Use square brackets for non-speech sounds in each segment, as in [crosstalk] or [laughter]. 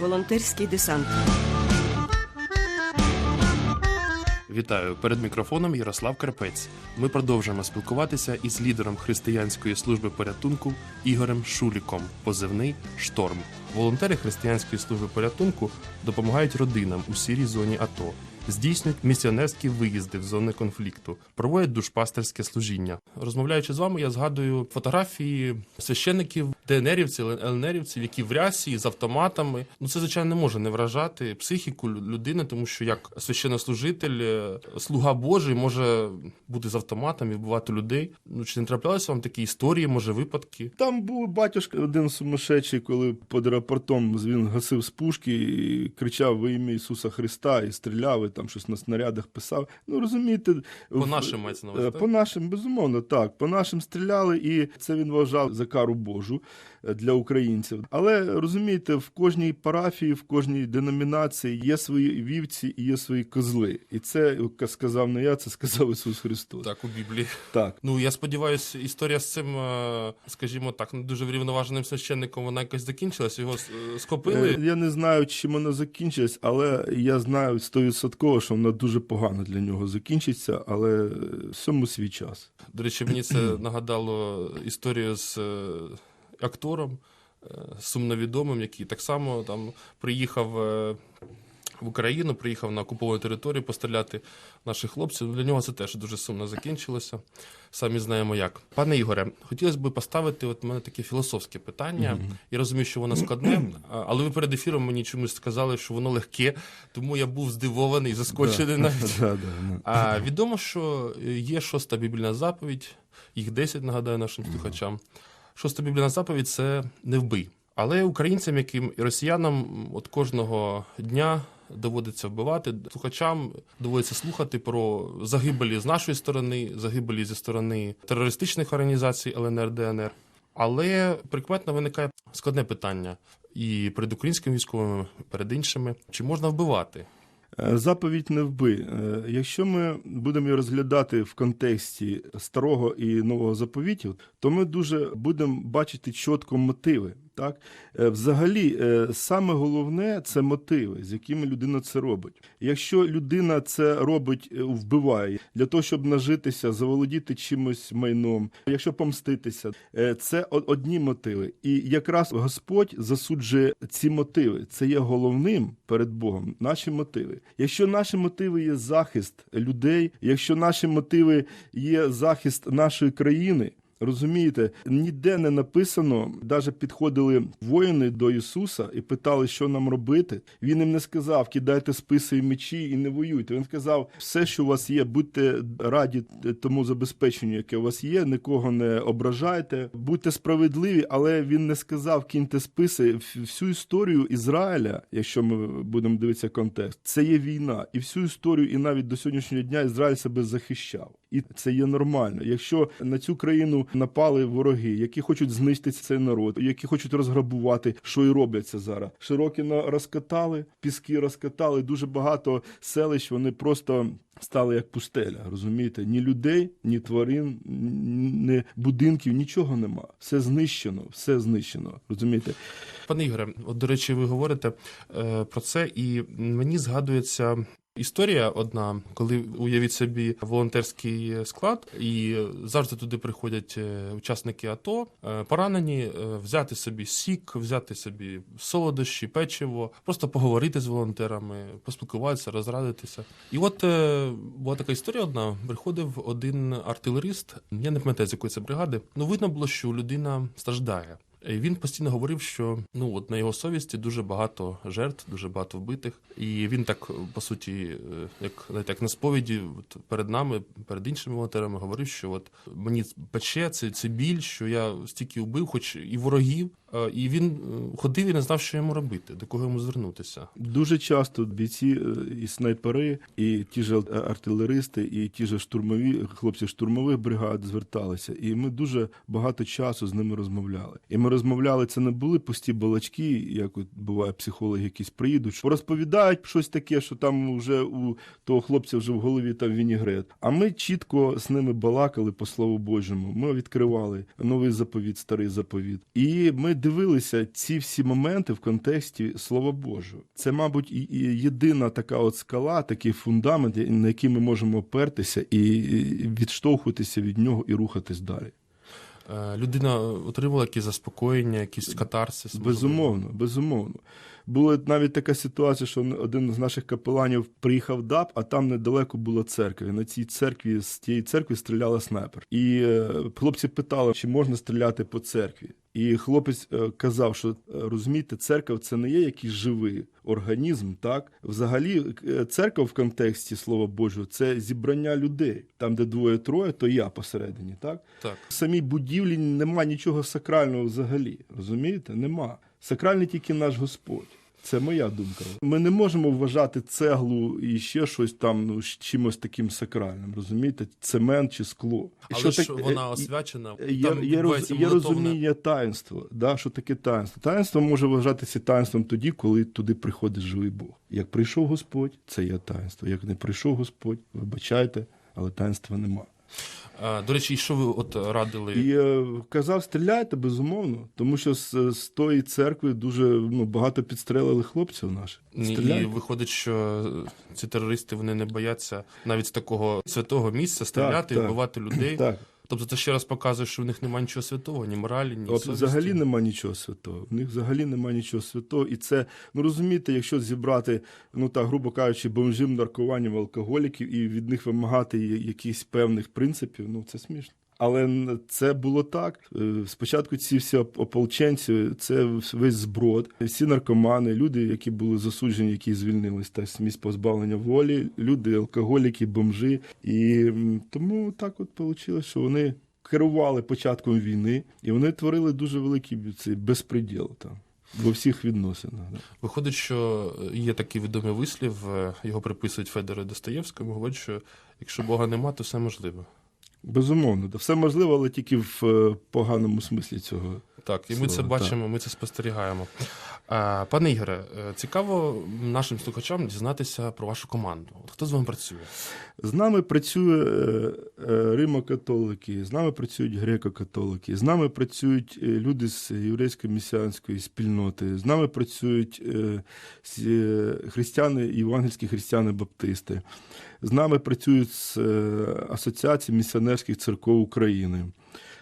Волонтерський десант. Вітаю перед мікрофоном Ярослав Карпець. Ми продовжуємо спілкуватися із лідером християнської служби порятунку Ігорем Шуліком, позивний Шторм. Волонтери християнської служби порятунку допомагають родинам у сірій зоні АТО, здійснюють місіонерські виїзди в зони конфлікту, проводять душпастерське служіння. Розмовляючи з вами, я згадую фотографії священників, ДНРівців, ЛНРівців, які в рясі з автоматами. Ну це звичайно не може не вражати психіку людини, тому що як священнослужитель, е, слуга Божий може бути з автоматом і вбивати людей. Ну чи не траплялися вам такі історії, може випадки? Там був батюшка один сумасшедший, коли під аеропортом він гасив з пушки і кричав во ім'я Ісуса Христа і стріляв, там щось на снарядах писав. Ну розумієте, По нашим мається на увазі, Е, так? По нашим, безумовно, так. По нашим стріляли, і це він вважав за кару Божу е, для українців. Але розумієте, в кожній парафії, в кожній деномінації є свої вівці і є свої козли. І це сказав не я, це сказав Ісус Христос. Так, у Біблії. так. Ну я сподіваюся, історія з цим, е, скажімо так, не дуже врівноваженим священником, вона якось закінчилась. Його скопили. Я не знаю, чим вона закінчилась, але я знаю стовідсотково, що вона дуже погано для нього закінчиться, але е, всьому свій час. До речі, мені це [clears throat] нагадало історію з е, актором е, сумновідомим, який так само там приїхав. Е, В Україну приїхав на окуповану територію постріляти наших хлопців. Для нього це теж дуже сумно закінчилося. Самі знаємо як. Пане Ігоре, хотілося б поставити от мене таке філософське питання. Я розумію, що воно складне, але ви перед ефіром мені чомусь сказали, що воно легке, тому я був здивований, заскочений навіть. [laughs] Да, да, ну. А відомо, що є шоста біблійна заповідь, їх 10, нагадаю нашим слухачам. Шоста біблійна заповідь це не вбий. Але українцям, яким і росіянам от кожного дня доводиться вбивати, слухачам доводиться слухати про загибелі з нашої сторони, загибелі зі сторони терористичних організацій ЛНР, ДНР. Але прикметно виникає складне питання і перед українськими військовими, перед іншими: чи можна вбивати? Е, Заповідь не вбий. Е, Якщо ми будемо її розглядати в контексті старого і нового заповітів, то ми дуже будемо бачити чітко мотиви. Так, Е, взагалі, е, саме головне це мотиви, з якими людина це робить. Якщо людина це робить, е, вбиває для того, щоб нажитися, заволодіти чимось майном, якщо помститися, це одні мотиви. І якраз Господь засуджує ці мотиви. Це є головним перед Богом. Наші мотиви. Якщо наші мотиви є захист людей, якщо наші мотиви є захист нашої країни. Розумієте, ніде не написано, навіть підходили воїни до Ісуса і питали, що нам робити. Він їм не сказав, кидайте списи і мечі і не воюйте. Він сказав, все, що у вас є, будьте раді тому забезпеченню, яке у вас є, нікого не ображайте, будьте справедливі, але він не сказав, кіньте списи. Всю історію Ізраїля, якщо ми будемо дивитися контекст, це є війна. І всю історію, і навіть до сьогоднішнього дня Ізраїль себе захищав. І це є нормально. Якщо на цю країну напали вороги, які хочуть знищити цей народ, які хочуть розграбувати, що і роблять це зараз. Широкіно розкатали, піски розкатали. Дуже багато селищ вони просто стали як пустеля. Розумієте? Ні людей, ні тварин, ні будинків, нічого нема. Все знищено, все знищено. Розумієте? Пане Ігоре, от до речі, ви говорите е, про це, і мені згадується. Історія одна, коли уявіть собі волонтерський склад, і завжди туди приходять е, учасники АТО, е, поранені, е, взяти собі сік, взяти собі солодощі, печиво, просто поговорити з волонтерами, поспілкуватися, розрадитися. І от була така історія одна. Приходив один артилерист, я не пам'ятаю, з якої це бригади. Ну видно було, що людина страждає. Він постійно говорив, що ну от на його совісті дуже багато жертв, дуже багато вбитих. І він так по суті, е, як навіть як на сповіді, от перед нами, перед іншими волонтерами, говорив, що от мені пече це, це біль, що я стільки вбив, хоч і ворогів. Е, І він е, ходив і не знав, що йому робити, до кого йому звернутися. Дуже часто бійці е, і снайпери, і ті ж артилеристи, і ті ж штурмові хлопці штурмових бригад зверталися. І ми дуже багато часу з ними розмовляли. І ми розмовляли, це не були пусті балачки, як от буває, психологи якісь приїдуть, розповідають щось таке, що там вже у того хлопця вже в голові там вінігрет. А ми чітко з ними балакали по слову Божому. Ми відкривали новий заповіт, старий заповіт. І ми дивилися ці всі моменти в контексті Слова Божого. Це, мабуть, єдина така от скала, такий фундамент, на який ми можемо опертися і відштовхуватися від нього і рухатись далі. Е, Людина отримала якісь заспокоєння, якісь катарсис? Безумовно, безумовно. Була навіть така ситуація, що один з наших капеланів приїхав в ДАП, а там недалеко була церква. І на цій церкві з тієї церкви стріляла снайпер. І е, хлопці питали, чи можна стріляти по церкві. І хлопець е, казав, що е, розумієте, церква це не є якийсь живий організм. Так, взагалі, церква в контексті Слова Божого це зібрання людей. Там, де двоє-троє, то я посередині. Так Так. в самій будівлі нема нічого сакрального взагалі. Розумієте? Нема. Сакральний тільки наш Господь. Це моя думка. Ми не можемо вважати цеглу і ще щось там ну, чимось таким сакральним. Розумієте? Цемент чи скло. Але ж так- вона е, освячена, Є, там є, роз, є розуміння таїнства. Да, що таке таїнство? Таїнство може вважатися таїнством тоді, коли туди приходить живий Бог. Як прийшов Господь, це є таїнство. Як не прийшов Господь, вибачайте, але таїнства нема. А, До речі, і що ви от радили? І е, казав, стріляйте, безумовно, тому що з, з тої церкви дуже ну, багато підстрелили хлопців наших. І виходить, що ці терористи вони не бояться навіть з такого святого місця стріляти, так. вбивати людей. Так, Тобто це ще раз показує, що в них немає нічого святого, ні моралі, ні от совісті. взагалі нема нічого святого. В них взагалі нема нічого святого. І це, ну розумієте, якщо зібрати, ну так, грубо кажучи, бомжів, наркованів, алкоголіків і від них вимагати якихось певних принципів, ну це смішно. Але це було так. Е, Спочатку ці всі ополченці, це весь зброд, всі наркомани, люди, які були засуджені, які звільнились та з позбавлення волі, люди, алкоголіки, бомжи. І тому так от вийшло, що вони керували початком війни, і вони творили дуже великий цей безпреділ там. Во всіх відносинах. Виходить, що є такий відомий вислів, е, його приписують Федору Достоєвському, говорить, що якщо Бога нема, то все можливо. Безумовно, да. все можливо, але тільки в е, поганому смислі цього. Так, і ми це бачимо, ми це спостерігаємо. Пане Ігоре, е, цікаво нашим слухачам дізнатися про вашу команду. Хто з вами працює? З нами працює е, е, римо-католики, з нами працюють греко-католики, з нами працюють е, люди з єврейської місіанської спільноти, з нами працюють християни, євангельські християни-баптисти, з нами працюють з Асоціації місіонерських церков України.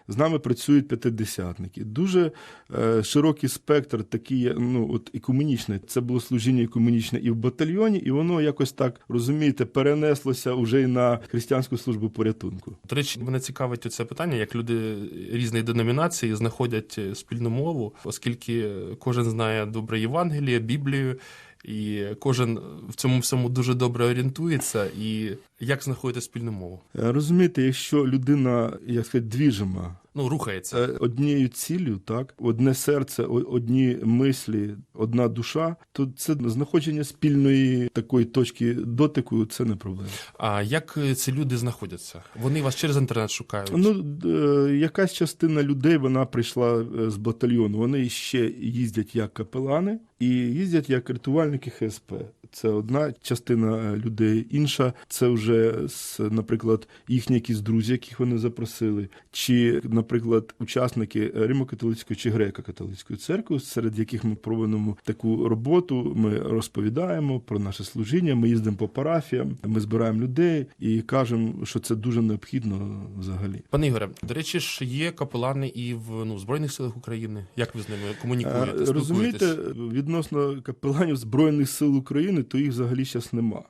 З нами працюють п'ятидесятники. Дуже е, широкий спектр, такий, ну от екуменічний. Це було служіння екуменічне і в батальйоні, і воно якось так розумієте, перенеслося вже й на християнську службу порятунку. До речі, мене цікавить це питання, як люди різної деномінації знаходять е, спільну мову, оскільки кожен знає добре Євангеліє, Біблію, і кожен в цьому всьому дуже добре орієнтується. І як знаходити спільну мову? Е, Розумієте, якщо людина, як сказати, двіжима Ну, рухається. е, однією ціллю, так, одне серце, одні мислі, одна душа, то це знаходження спільної такої точки дотику це не проблема. А як е, ці люди знаходяться? Вони вас через інтернет шукають? Ну, е, якась частина людей вона прийшла з батальйону. Вони ще їздять як капелани і їздять як рятувальники ХСП. Це одна частина людей. Інша це вже наприклад, їхні якісь друзі, яких вони запросили, чи, наприклад, учасники Римо-католицької чи греко-католицької церкви, серед яких ми проводимо таку роботу. Ми розповідаємо про наше служіння. Ми їздимо по парафіям, ми збираємо людей і кажемо, що це дуже необхідно взагалі. Пане Ігоре, до речі, ж є капелани і в ну, Збройних силах України. Як ви з ними комунікуєте? Е, Розумієте, відносно капеланів Збройних сил України, то їх взагалі зараз нема,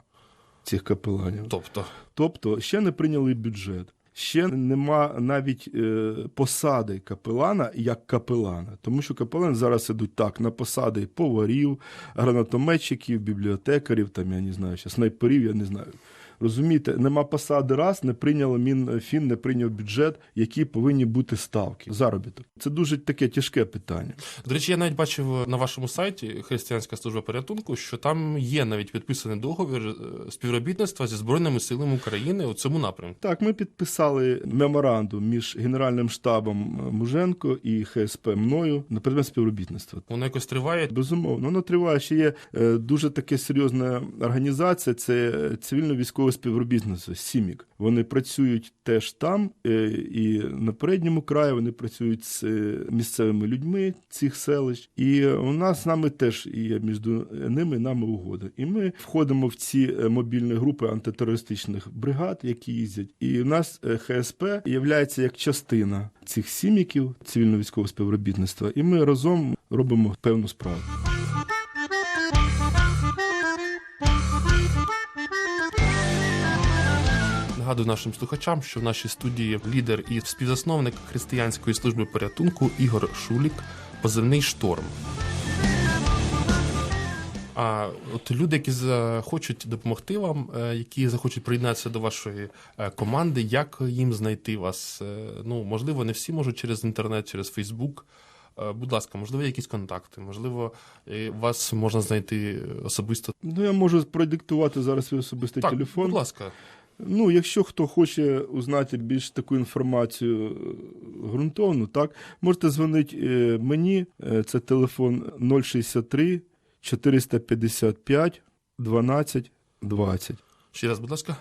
цих капеланів. Тобто, Тобто ще не прийняли бюджет. Ще нема навіть е, посади капелана як капелана, тому що капелани зараз ідуть так на посади поварів, гранатометчиків, бібліотекарів, там я не знаю, ще снайперів, я не знаю. Розумієте, нема посади раз, не прийняло Мінфін, не прийняв бюджет, які повинні бути ставки. Заробіток. Це дуже таке тяжке питання. до речі, я навіть бачив на вашому сайті Християнська служба порятунку, що там є навіть підписаний договір е, співробітництва зі Збройними силами України у цьому напрямку. Так, ми підписали меморандум між Генеральним штабом Муженко і ХСП мною на предмет співробітництва. Воно якось триває. Безумовно, воно триває. Ще є е, дуже таке серйозна організація. Це цивільно-військове військове співробітництво СІМІК. Вони працюють теж там, е, і на передньому краї вони працюють з е, місцевими людьми цих селищ. І у нас з нами теж є між ними нами угода. І ми входимо в ці е, мобільні групи антитерористичних бригад, які їздять. І в нас ХСП є як частина цих сіміків цивільно-військового співробітництва, і ми разом робимо певну справу. Нагадую нашим слухачам, що в нашій студії лідер і співзасновник християнської служби порятунку Ігор Шулік, позивний шторм. А от люди, які захочуть допомогти вам, е, які захочуть приєднатися до вашої е, команди, як їм знайти вас? Е, Ну, можливо, не всі можуть через інтернет, через Фейсбук. Будь ласка, можливо, якісь контакти, можливо, вас можна знайти особисто. Ну, я можу продиктувати зараз свій особистий Так, телефон. будь ласка. Ну, якщо хто хоче узнати більш таку інформацію е, ґрунтовну, так, можете дзвонити е, мені. Е, Це телефон 063 455 12 20. Ще раз, будь ласка.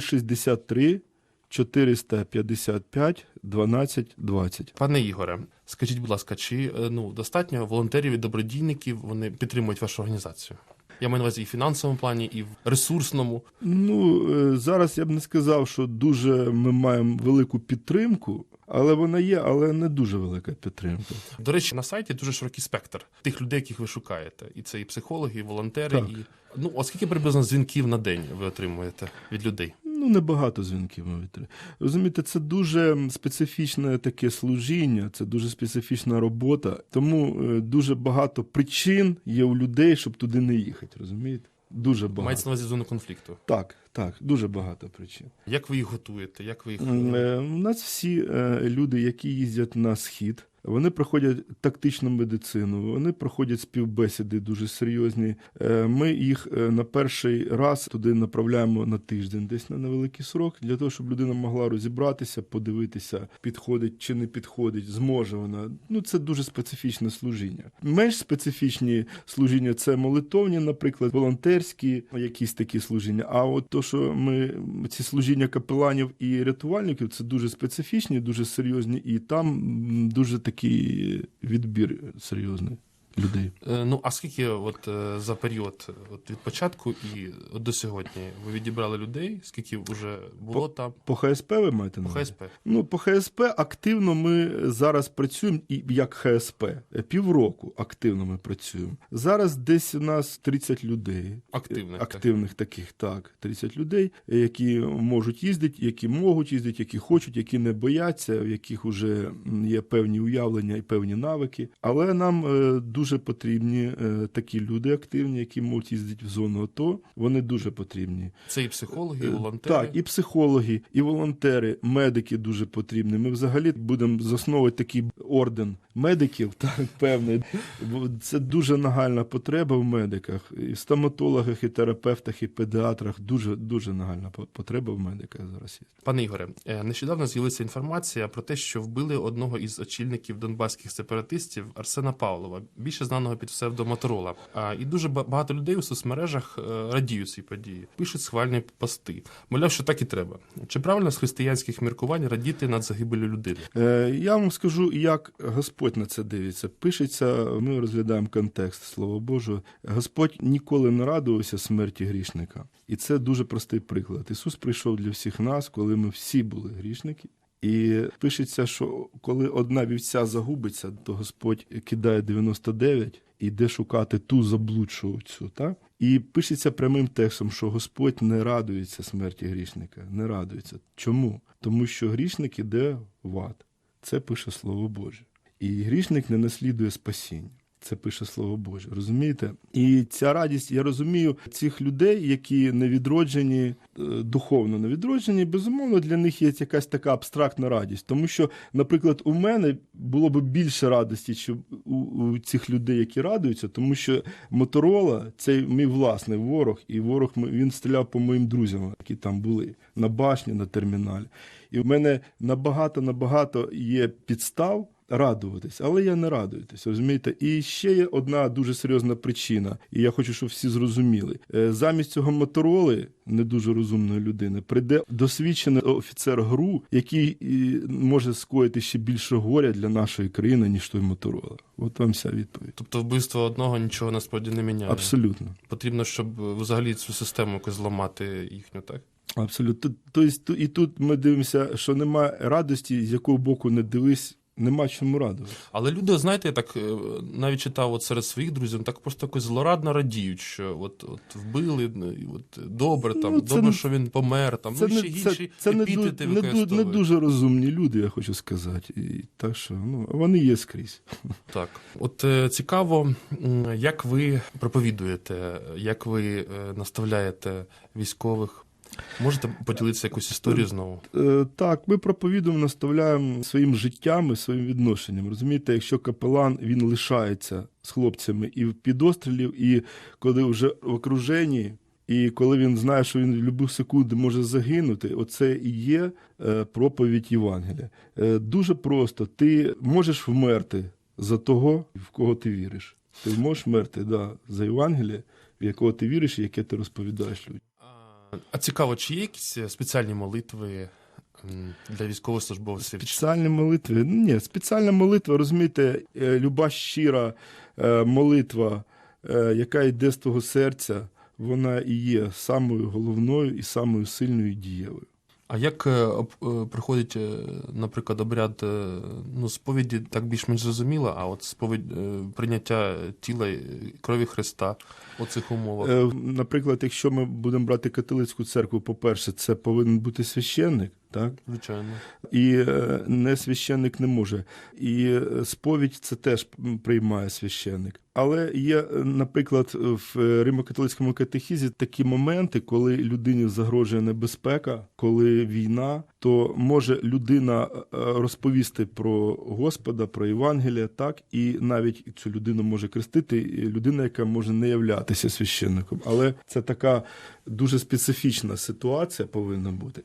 063 455 12 20. Пане Ігоре, скажіть, будь ласка, чи ну достатньо волонтерів і добродійників вони підтримують вашу організацію? Я маю на увазі і в фінансовому плані, і в ресурсному. Ну, е, зараз я б не сказав, що дуже ми маємо велику підтримку, але вона є, але не дуже велика підтримка. До речі, на сайті дуже широкий спектр тих людей, яких ви шукаєте. І це і психологи, і волонтери, Так. і ну оскільки приблизно дзвінків на день ви отримуєте від людей? Ну, небагато дзвінків ми витримали. Розумієте, це дуже специфічне таке служіння, це дуже специфічна робота. Тому е, дуже багато причин є у людей, щоб туди не їхати. Розумієте? Дуже багато. Мається на увазі зону конфлікту. Так, так, дуже багато причин. Як ви їх готуєте? Як ви їх Е, У нас всі е, люди, які їздять на схід, вони проходять тактичну медицину, вони проходять співбесіди дуже серйозні. Е, Ми їх е, на перший раз туди направляємо на тиждень, десь на невеликий срок, для того, щоб людина могла розібратися, подивитися, підходить чи не підходить, зможе вона. Ну це дуже специфічне служіння. Менш специфічні служіння це молитовні, наприклад, волонтерські, якісь такі служіння. А от то, що ми ці служіння капеланів і рятувальників, це дуже специфічні, дуже серйозні, і там дуже такий відбір серйозний людей. Е, Ну а скільки, от е, за період от від початку і от до сьогодні ви відібрали людей? Скільки вже було там По ХСП ви маєте на по? ХСП? Ну, по ХСП активно ми зараз працюємо і як ХСП. Півроку активно ми працюємо. Зараз десь у нас 30 людей. Активних, так. таких, так, 30 людей, які можуть їздити, які можуть їздити, які хочуть, які не бояться, в яких вже є певні уявлення і певні навики. Але нам е, дуже потрібні е, такі люди активні, які можуть їздити в зону АТО. Вони дуже потрібні. Це і психологи, і Е, волонтери. Так, і психологи, і волонтери, медики дуже потрібні. Ми взагалі будемо засновувати такий орден медиків, так, певний. Бо Це дуже нагальна потреба в медиках. І в стоматологах, і терапевтах, і педіатрах. Дуже дуже нагальна потреба в медиках зараз є. Пане Ігоре, е, нещодавно з'явилася інформація про те, що вбили одного із очільників донбаських сепаратистів Арсена Павлова, більше знаного під псевдо Моторола. А і дуже ба- багато людей у соцмережах е, радіють цій події, пишуть схвальні пости. Мовляв, що так і треба. Чи правильно з християнських міркувань радіти над загибелю людини? Е, Я вам скажу, як Господь на це дивиться. Пишеться, ми розглядаємо контекст Слова Божого. Господь ніколи не радувався смерті грішника. І це дуже простий приклад. Ісус прийшов для всіх нас, коли ми всі були грішники. І пишеться, що коли одна вівця загубиться, то Господь кидає 99 і йде шукати ту заблудшу овцю. Так? І пишеться прямим текстом, що Господь не радується смерті грішника. Не радується. Чому? Тому що грішник іде в ад. Це пише Слово Боже. І грішник не наслідує спасіння. Це пише Слово Боже, розумієте? І ця радість, я розумію, цих людей, які не відроджені, е, духовно не відроджені, безумовно, для них є якась така абстрактна радість. Тому що, наприклад, у мене було б більше радості, чи у, у цих людей, які радуються, тому що Моторола це мій власний ворог, і ворог він стріляв по моїм друзям, які там були на башні, на терміналі. І в мене набагато набагато є підстав радуватись, але я не радуюсь, розумієте? І ще є одна дуже серйозна причина, і я хочу, щоб всі зрозуміли. Е, Замість цього мотороли, не дуже розумної людини, прийде досвідчений офіцер ГРУ, який може скоїти ще більше горя для нашої країни, ніж той моторола. От вам вся відповідь. Тобто вбивство одного нічого насправді не міняє. Абсолютно. Потрібно, щоб взагалі цю систему якось зламати їхню, так? Абсолютно. Тобто, і тут ми дивимося, що немає радості, з якого боку не дивись, нема чому радуватися. Але люди, знаєте, я так е, навіть читав от серед своїх друзів, так просто якось злорадно радіють, що от, от вбили, і от добре, там, Ну, це добре, не- що він помер, там, Це, ну, не, ще це, інші це не, епітети ду- не, не дуже розумні люди, я хочу сказати. І так що ну, вони є скрізь. Так, от е, цікаво, як ви проповідуєте, як ви е, наставляєте військових. Можете поділитися якусь історію знову? Е, так, ми проповідуємо, наставляємо своїм життям і своїм відношенням. Розумієте, якщо капелан він лишається з хлопцями і в підострілів, і коли вже в окруженні, і коли він знає, що він в будь-яку секунду може загинути, оце і є е, проповідь Євангелія. Е, дуже просто, ти можеш вмерти за того, в кого ти віриш. Ти можеш вмерти да, за Євангеліє, в якого ти віриш і яке ти розповідаєш людям. А, цікаво, чи є якісь е, спеціальні молитви для військовослужбовців? Спеціальні молитви. Ні, спеціальна молитва, розумієте, е, люба щира е, молитва, яка йде з того серця, вона і є самою головною і самою сильною дієвою. А як е, е, проходить, е, наприклад, обряд ну, сповіді, так більш-менш зрозуміло, а от сповідь прийняття тіла крові Христа у цих умовах? Наприклад, якщо ми будемо брати католицьку церкву, по-перше, це повинен бути священник, так? Звичайно. І е, не священник не може. І е, сповідь це теж приймає священник. Але є, е, наприклад, в Римо-католицькому катехізі такі моменти, коли людині загрожує небезпека, коли війна, то може людина розповісти про Господа, про Євангелія, так і навіть цю людину може крестити людина, яка може не являтися священником. Але це така дуже специфічна ситуація повинна бути.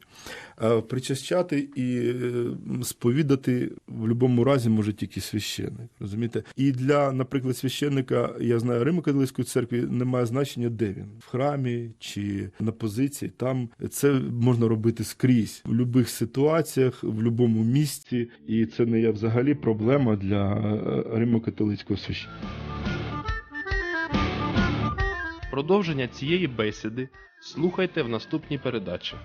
Е, Причащати і е, сповідати в будь-якому разі може тільки священник. Розумієте? І для, наприклад, священника, я знаю, Римо-католицької церкві немає значення, де він в храмі чи на позиції. Там це можна робити скрізь в будь-яких ситуаціях, в будь-якому місці, і це не є взагалі проблема для е, Римо-католицького священника. Продовження цієї бесіди слухайте в наступній передачі.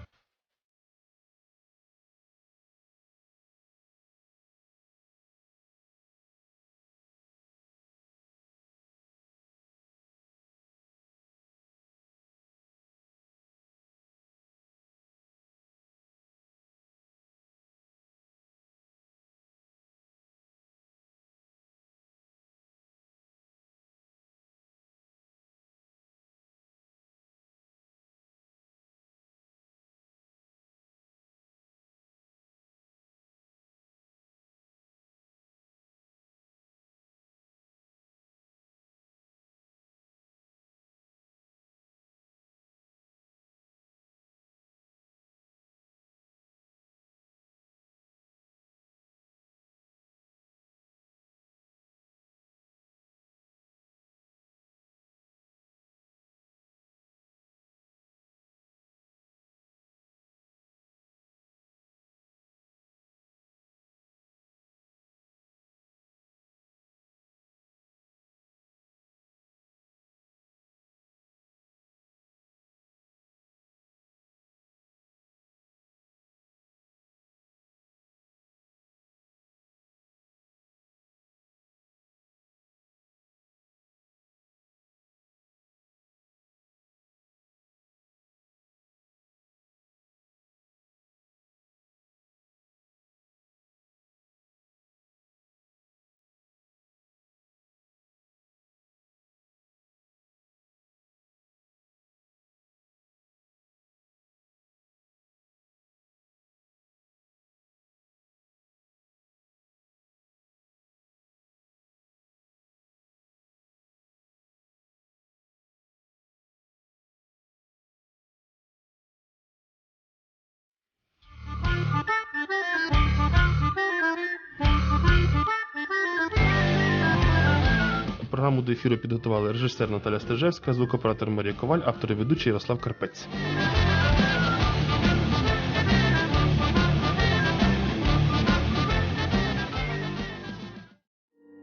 Програму до ефіру підготували режисер Наталя Стежевська, звукоператор Марія Коваль, автор і ведучий Ярослав Карпець.